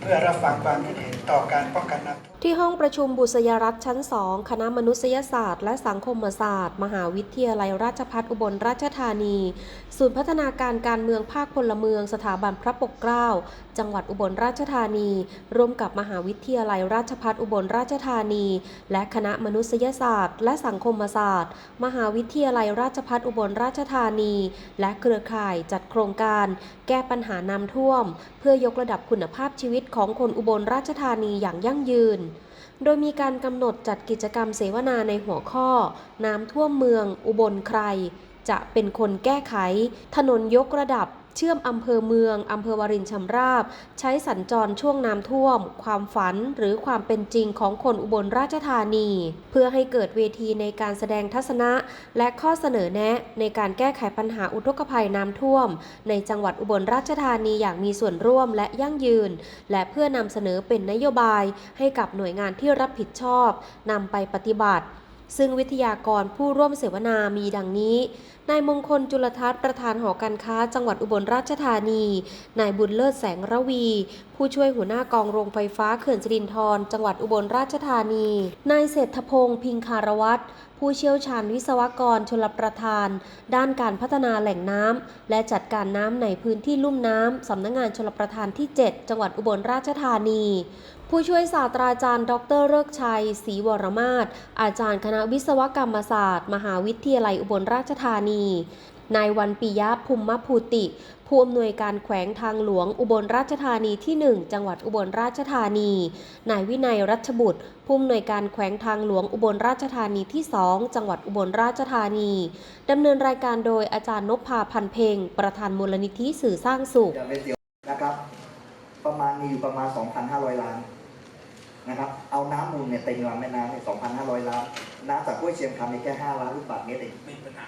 เพื่อรับฟังความคิดเห็นต่อการป้องกันน้ำท่วมที่ห้องประชุมบุษยรัฐชั้น 2 คณะมนุษยศาสตร์ และสังคมศาสตร์ มหาวิทยาลัยราชภัฏอุบลราชธานี ศูนย์พัฒนาการการเมืองภาคพลเมือง สถาบันพระปกเกล้า จังหวัดอุบลราชธานี ร่วมกับมหาวิทยาลัยราชภัฏอุบลราชธานี และคณะมนุษยศาสตร์ และสังคมศาสตร์ มหาวิทยาลัยราชภัฏอุบลราชธานี และเครือข่ายจัดโครงการ แก้ปัญหาน้ำท่วม เพื่อยกระดับคุณภาพชีวิตของคนอุบลราชธานีอย่างยั่งยืน โดยมีการกำหนดจัดกิจกรรมเสวนาในหัวข้อ น้ำท่วมเมือง อุบลใคร จะเป็นคนแก้ไข ถนนยกระดับ เชื่อมอำเภอเมืองอำเภอวารินชำราบ ใช้สัญจรช่วงน้ำท่วม ความฝันหรือความเป็นจริงของคนอุบลราชธานี เพื่อให้เกิดเวทีในการแสดงทัศนะ และข้อเสนอแนะ ในการแก้ไขปัญหาอุทกภัยน้ำท่วม ในจังหวัดอุบลราชธานีอย่างมีส่วนร่วมและยั่งยืน และเพื่อนำเสนอเป็นนโยบาย ให้กับหน่วยงานที่รับผิดชอบนำไปปฏิบัติ ซึ่งวิทยากรผู้ร่วมเสวนามีดังนี้ นายมงคลจุลทัศน์ประธานหอการค้า จังหวัดอุบลราชธานี นายบุญเลิศแสงระวี ผู้ช่วยหัวหน้ากองโรงไฟฟ้าเขื่อนสิรินธรจังหวัดอุบลราชธานี นายเศรษฐพงศ์พิงคารวัตร ผู้เชี่ยวชาญวิศวกรชลประทาน ด้านการพัฒนาแหล่งน้ำและจัดการน้ำในพื้นที่ลุ่มน้ำสำนักงงานชลประทานที่ 7 จังหวัดอุบลราชธานี ผู้ช่วยศาสตราจารย์ ดรเลิกชัยศรีวรมาศอาจารย์คณะวิศวกรรมศาสตร์ มหาวิทยาลัยอุบลราชธานี นายวันปิยะภูมิภูติ ผู้อำนวยการแขวงทางหลวงอุบลราชธานีที่ 1 จังหวัดอุบลราชธานี นายวินัยรัชบุตร ผู้อำนวยการแขวงทางหลวงอุบลราชธานีที่ 2 จังหวัดอุบลราชธานีดำเนินรายการโดยอาจารย์นพพาพันเพงประธานมูลนิธิสื่อสร้างสุขนะครับ ประมาณมีอยู่ประมาณ 2,500 ล้านนะครับเอาน้ำมูลเนี่ยเต็มลำแม่น้ำเนี่ย2,500 ล้าน น้ำจากห้วยเชียงคำเนี่ยแค่ 5 ล้านลูกบาศก์เมตรเองไม่ปัญหา